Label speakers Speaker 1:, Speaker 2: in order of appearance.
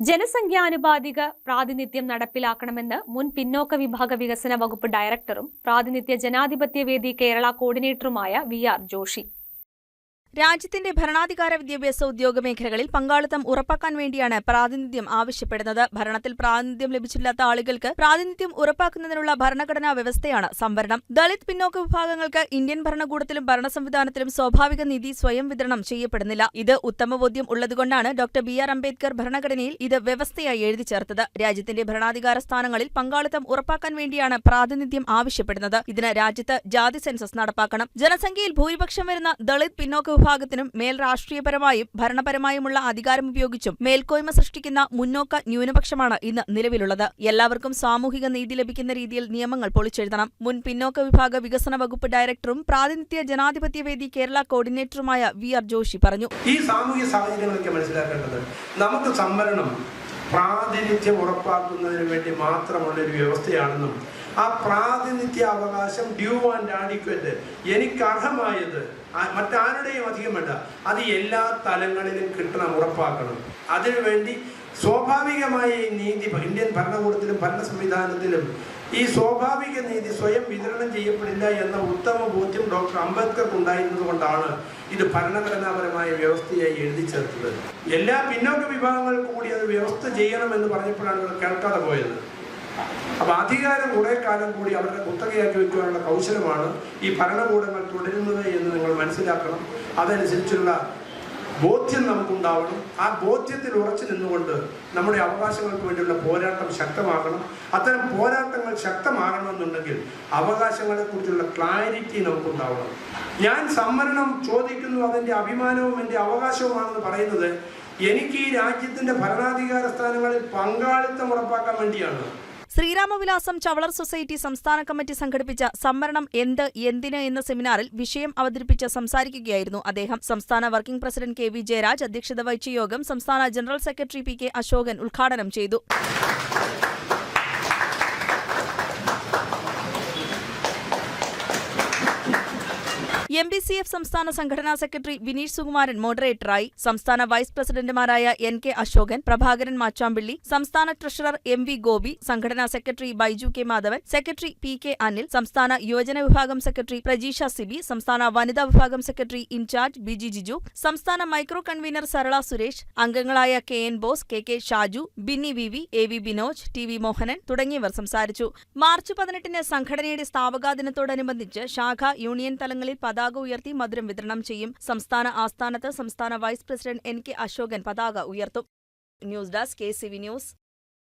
Speaker 1: ജനസംഖ്യാനുപാതിക പ്രാതിനിധ്യം നടപ്പിലാക്കണമെന്ന് മുൻ പിന്നോക്ക വിഭാഗ വികസന വകുപ്പ് ഡയറക്ടറും പ്രാതിനിധ്യ ജനാധിപത്യ വേദി കേരള കോർഡിനേറ്ററുമായ വി ആർ ജോഷി.
Speaker 2: രാജ്യത്തിന്റെ ഭരണാധികാര വിദ്യാഭ്യാസ ഉദ്യോഗ മേഖലകളിൽ പങ്കാളിത്തം ഉറപ്പാക്കാൻ വേണ്ടിയാണ് പ്രാതിനിധ്യം ആവശ്യപ്പെടുന്നത്. ഭരണത്തിൽ പ്രാതിനിധ്യം ലഭിച്ചില്ലാത്ത ആളുകൾക്ക് പ്രാതിനിധ്യം ഉറപ്പാക്കുന്നതിനുള്ള ഭരണഘടനാ വ്യവസ്ഥയാണ് സംവരണം. ദളിത് പിന്നോക്ക വിഭാഗങ്ങൾക്ക് ഇന്ത്യൻ ഭരണകൂടത്തിലും ഭരണ സംവിധാനത്തിലും സ്വാഭാവിക നിധി സ്വയം വിതരണം ചെയ്യപ്പെടുന്നില്ല. ഇത് ഉത്തമബോധ്യം ഉള്ളതുകൊണ്ടാണ് ഡോക്ടർ ബി. ആർ. അംബേദ്കർ ഭരണഘടനയിൽ ഇത് വ്യവസ്ഥയായി എഴുതി ചേർത്തത്. രാജ്യത്തിന്റെ ഭരണാധികാര സ്ഥാനങ്ങളിൽ പങ്കാളിത്തം ഉറപ്പാക്കാൻ വേണ്ടിയാണ് പ്രാതിനിധ്യം ആവശ്യപ്പെടുന്നത്. ഇതിന് രാജ്യത്ത് ജാതി സെൻസസ് നടപ്പാക്കണം. ജനസംഖ്യയിൽ ഭൂരിപക്ഷം വരുന്ന ദളിത് പിന്നോക്ക വിഭാഗത്തിനും മേൽ രാഷ്ട്രീയപരമായും ഭരണപരമായുമുള്ള അധികാരം ഉപയോഗിച്ചും മേൽക്കോയ്മ സൃഷ്ടിക്കുന്ന മുന്നോക്ക ന്യൂനപക്ഷമാണ് ഇന്ന് നിലവിലുള്ളത്. എല്ലാവർക്കും സാമൂഹിക നീതി ലഭിക്കുന്ന രീതിയിൽ നിയമങ്ങൾ പൊളിച്ചെഴുതണം. മുൻ പിന്നോക്ക വിഭാഗ വികസന വകുപ്പ് ഡയറക്ടറും പ്രാതിനിധ്യ ജനാധിപത്യ വേദി കേരള കോർഡിനേറ്ററുമായ വി ആർ ജോഷി പറഞ്ഞു.
Speaker 3: ഈ സാമൂഹ്യ സാഹചര്യങ്ങളൊക്കെ മനസ്സിലാക്കേണ്ടത് നമുക്ക് സംവരണം പ്രാതിനിധ്യം ഉറപ്പാക്കുന്നതിന് വേണ്ടി മാത്രമുള്ള ഒരു വ്യവസ്ഥയാണെന്നും ആ പ്രാതിനിധ്യ അവകാശം ഡ്യൂ ആൻഡ് ആഡിക്വറ്റ്. എനിക്ക് അർഹമായത് മറ്റാരുടെയും അധികം വേണ്ട അത് എല്ലാ തലങ്ങളിലും കിട്ടണം ഉറപ്പാക്കണം. അതിനുവേണ്ടി സ്വാഭാവികമായ ഈ നീതി ഇന്ത്യൻ ഭരണകൂടത്തിലും ഭരണ സംവിധാനത്തിലും ഈ സ്വാഭാവിക നീതി സ്വയം വിതരണം ചെയ്യപ്പെടില്ല എന്ന ഉത്തമ ബോധ്യം ഡോക്ടർ അംബേദ്കർക്ക് ഉണ്ടായിരുന്നത് കൊണ്ടാണ് ഇത് ഭരണഘടനാപരമായ വ്യവസ്ഥയായി എഴുതി ചേർത്തത്. എല്ലാ പിന്നോക്ക വിഭാഗങ്ങൾക്കും കൂടി അത് വ്യവസ്ഥ ചെയ്യണമെന്ന് പറഞ്ഞപ്പോഴാണ് കേൾക്കാതെ പോയത്. അപ്പൊ അധികാരം കുറെ കാലം കൂടി അവരുടെ കുത്തകയാക്കി വെക്കുവാനുള്ള കൗശലമാണ് ഈ ഭരണകൂടങ്ങൾ തുടരുന്നത് എന്ന് നിങ്ങൾ മനസ്സിലാക്കണം. അതനുസരിച്ചുള്ള ബോധ്യം നമുക്കുണ്ടാവണം. ആ ബോധ്യത്തിൽ ഉറച്ചു നിന്നുകൊണ്ട് നമ്മുടെ അവകാശങ്ങൾക്ക് വേണ്ടിയുള്ള പോരാട്ടം ശക്തമാക്കണം അത്തരം പോരാട്ടങ്ങൾ ശക്തമാകണമെന്നുണ്ടെങ്കിൽ അവകാശങ്ങളെക്കുറിച്ചുള്ള ക്ലാരിറ്റി നമുക്കുണ്ടാവണം. ഞാൻ സംവരണം ചോദിക്കുന്നു അതിന്റെ അഭിമാനവും എന്റെ അവകാശവുമാണെന്ന് പറയുന്നത് എനിക്ക് ഈ രാജ്യത്തിന്റെ ഭരണാധികാര സ്ഥാനങ്ങളിൽ പങ്കാളിത്തം ഉറപ്പാക്കാൻ വേണ്ടിയാണ്.
Speaker 2: ശ്രീരാമവിലാസം ചവളർ സൊസൈറ്റി സംസ്ഥാന കമ്മിറ്റി സംഘടിപ്പിച്ച സംവരണം എന്ത് എന്തിന് എന്ന സെമിനാറിൽ വിഷയം അവതരിപ്പിച്ച് സംസാരിക്കുകയായിരുന്നു അദ്ദേഹം. സംസ്ഥാന working president K V Jayaraj അധ്യക്ഷത വഹിച്ച യോഗം സംസ്ഥാന general secretary P K Ashokan ഉദ്ഘാടനം ചെയ്തു. എം ബി സി എഫ് സംസ്ഥാന സംഘടനാ സെക്രട്ടറി വിനീഷ് സുകുമാരൻ മോഡറേറ്ററായി സംസ്ഥാന വൈസ് പ്രസിഡന്റുമാരായ എൻ കെ അശോകൻ പ്രഭാകരൻ മാച്ചാമ്പിള്ളി സംസ്ഥാന ട്രഷറർ എം വി ഗോപി സംഘടനാ secretary Baiju K Madhavan secretary P K Anil സംസ്ഥാന യുവജന വിഭാഗം സെക്രട്ടറി പ്രജീഷ സിബി സംസ്ഥാന വനിതാ വിഭാഗം സെക്രട്ടറി ഇൻചാർജ് ബിജി ജിജു സംസ്ഥാന മൈക്രോ കൺവീനർ സരള സുരേഷ് അംഗങ്ങളായ K N Bose K K Shaju Binny V V A V Binoj T V Mohanan തുടങ്ങിയവർ സംസാരിച്ചു. മാർച്ച് പതിനെട്ടിന് സംഘടനയുടെ സ്ഥാപകാ ദിനത്തോടനുബന്ധിച്ച് ശാഖ യൂണിയൻ തലങ്ങളിൽ പതാക ഉയർത്തി മധുരം വിതരണം ചെയ്യും. സംസ്ഥാന ആസ്ഥാനത്ത് സംസ്ഥാന vice president N K Ashokan പതാക ഉയർത്തും. News desk K C V news.